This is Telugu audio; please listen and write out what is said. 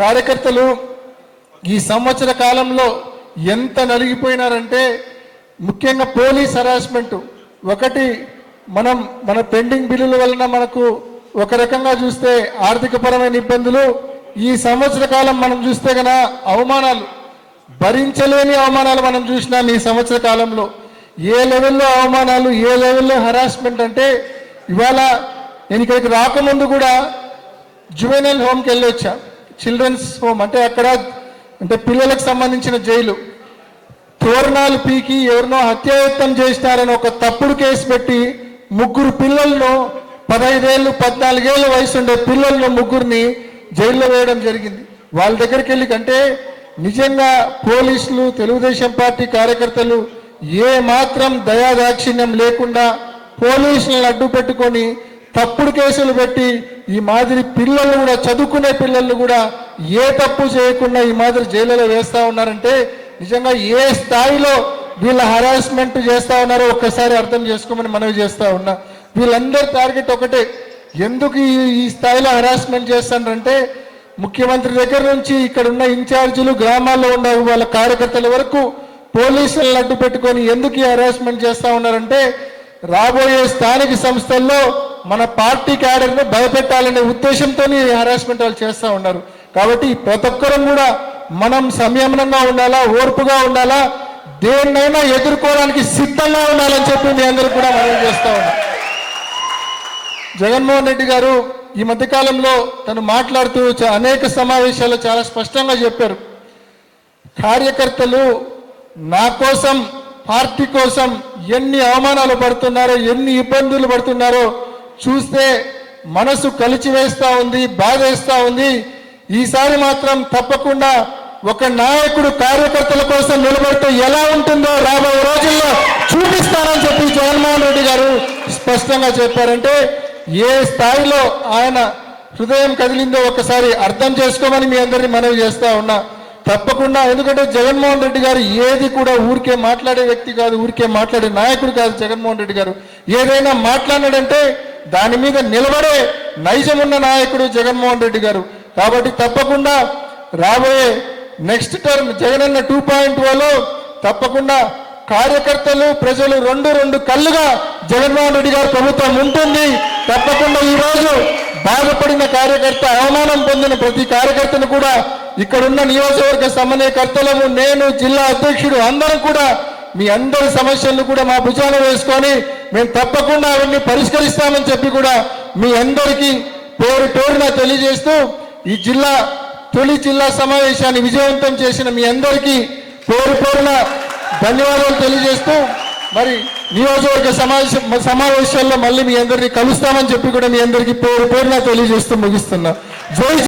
కార్యకర్తలు ఈ సంవత్సర కాలంలో ఎంత నలిగిపోయినారంటే ముఖ్యంగా పోలీస్ హరాస్మెంట్. ఒకటి మనం మన పెండింగ్ బిల్లుల వలన మనకు ఒక రకంగా చూస్తే ఆర్థికపరమైన ఇబ్బందులు. ఈ సంవత్సర కాలం మనం చూస్తే గన అవమానాలు. భరించలేని అవమానాలు మనం చూసినాం ఈ సంవత్సర కాలంలో. ఏ లెవెల్లో అవమానాలు ఏ లెవెల్లో హరాస్మెంట్ అంటే ఇవాళ నేను ఇక్కడికి రాకముందు కూడా జువెనల్ హోమ్కి వెళ్ళి వచ్చాను చిల్డ్రన్స్ హోమ్ అంటే అక్కడ అంటే పిల్లలకు సంబంధించిన జైలు. తోరణాలు పీకి ఎవరినో హత్యాయత్నం చేసినారని ఒక తప్పుడు కేసు పెట్టి ముగ్గురు పిల్లలను పదహైదేళ్ళు పద్నాలుగేళ్ళ వయసు ఉండే పిల్లలను ముగ్గురిని జైల్లో వేయడం జరిగింది. వాళ్ళ దగ్గరికి వెళ్ళి కంటే నిజంగా పోలీసులు తెలుగుదేశం పార్టీ కార్యకర్తలు ఏ మాత్రం దయాదాక్షిణ్యం లేకుండా పోలీసులను అడ్డు పెట్టుకొని తప్పుడు కేసులు పెట్టి ఈ మాదిరి పిల్లలు కూడా చదువుకునే పిల్లలు కూడా ఏ తప్పు చేయకుండా ఈ మాదిరి జైలులో వేస్తూ ఉన్నారంటే నిజంగా ఏ స్థాయిలో వీళ్ళ హరాస్మెంట్ చేస్తూ ఉన్నారో ఒక్కసారి అర్థం చేసుకోమని మనవి చేస్తూ ఉన్నా. వీళ్ళందరి టార్గెట్ ఒకటే. ఎందుకు ఈ స్థాయిలో హరాస్మెంట్ చేస్తారంటే ముఖ్యమంత్రి దగ్గర నుంచి ఇక్కడ ఉన్న ఇన్ఛార్జీలు గ్రామాల్లో ఉన్న వాళ్ళ కార్యకర్తల వరకు పోలీసులను అడ్డు పెట్టుకొని ఎందుకు ఈ హరాస్మెంట్ చేస్తూ ఉన్నారంటే రాబోయే స్థానిక సంస్థల్లో మన పార్టీ క్యాడర్ను భయపెట్టాలనే ఉద్దేశంతో హరాస్మెంట్ వాళ్ళు చేస్తూ ఉన్నారు. కాబట్టి ప్రతి ఒక్కరం కూడా మనం సంయమనంగా ఉండాలా ఓర్పుగా ఉండాలా దేన్నైనా ఎదుర్కోవడానికి సిద్ధంగా ఉండాలని చెప్పి మీ అందరూ కూడా మనం చేస్తూ ఉన్నాం. జగన్మోహన్ రెడ్డి గారు ఈ మధ్యకాలంలో తను మాట్లాడుతూ అనేక సమావేశాల్లో చాలా స్పష్టంగా చెప్పారు. కార్యకర్తలు నా కోసం పార్టీ కోసం ఎన్ని అవమానాలు పడుతున్నారో ఎన్ని ఇబ్బందులు పడుతున్నారో చూస్తే మనసు కలిచివేస్తూ ఉంది బాధేస్తూ ఉంది. ఈసారి మాత్రం తప్పకుండా ఒక నాయకుడు కార్యకర్తల కోసం నిలబడితే ఎలా ఉంటుందో రాబోయే రోజుల్లో చూపిస్తానని చెప్పి జగన్మోహన్ రెడ్డి గారు స్పష్టంగా చెప్పారంటే ఏ స్థాయిలో ఆయన హృదయం కదిలిందో ఒకసారి అర్థం చేసుకోమని మీ అందరినీ మనవి చేస్తూ ఉన్నా. తప్పకుండా ఎందుకంటే జగన్మోహన్ రెడ్డి గారు ఏది కూడా ఊరికే మాట్లాడే వ్యక్తి కాదు ఊరికే మాట్లాడే నాయకుడు కాదు జగన్మోహన్ రెడ్డి గారు. ఏదైనా మాట్లాడాడంటే దాని మీద నిలబడే నైజమున్న నాయకుడు జగన్మోహన్ రెడ్డి గారు. కాబట్టి తప్పకుండా రాబోయే next term Jagananna two point వాళ్ళు తప్పకుండా కార్యకర్తలు ప్రజలు రెండు రెండు కళ్ళుగా జగన్మోహన్ రెడ్డి గారి ప్రభుత్వం ఉంటుంది. తప్పకుండా ఈ రోజు బాధపడిన కార్యకర్త అవమానం పొందిన ప్రతి కార్యకర్తను కూడా ఇక్కడున్న నియోజకవర్గ సమన్వయకర్తలము నేను జిల్లా అధ్యక్షుడు అందరం కూడా మీ అందరి సమస్యలను కూడా మా భుజాన వేసుకొని మేము తప్పకుండా అవన్నీ పరిష్కరిస్తామని చెప్పి కూడా మీ అందరికీ పేరు పేరున తెలియజేస్తూ ఈ జిల్లా తొలి జిల్లా సమావేశాన్ని విజయవంతం చేసిన మీ అందరికీ పేరు పేరున ధన్యవాదాలు తెలియజేస్తూ మరి నియోజకవర్గ సమావేశం సమావేశాల్లో మళ్ళీ మీ అందరినీ కలుస్తామని చెప్పి కూడా మీ అందరికీ పేరు పేరున తెలియజేస్తూ ముగిస్తున్నా. జై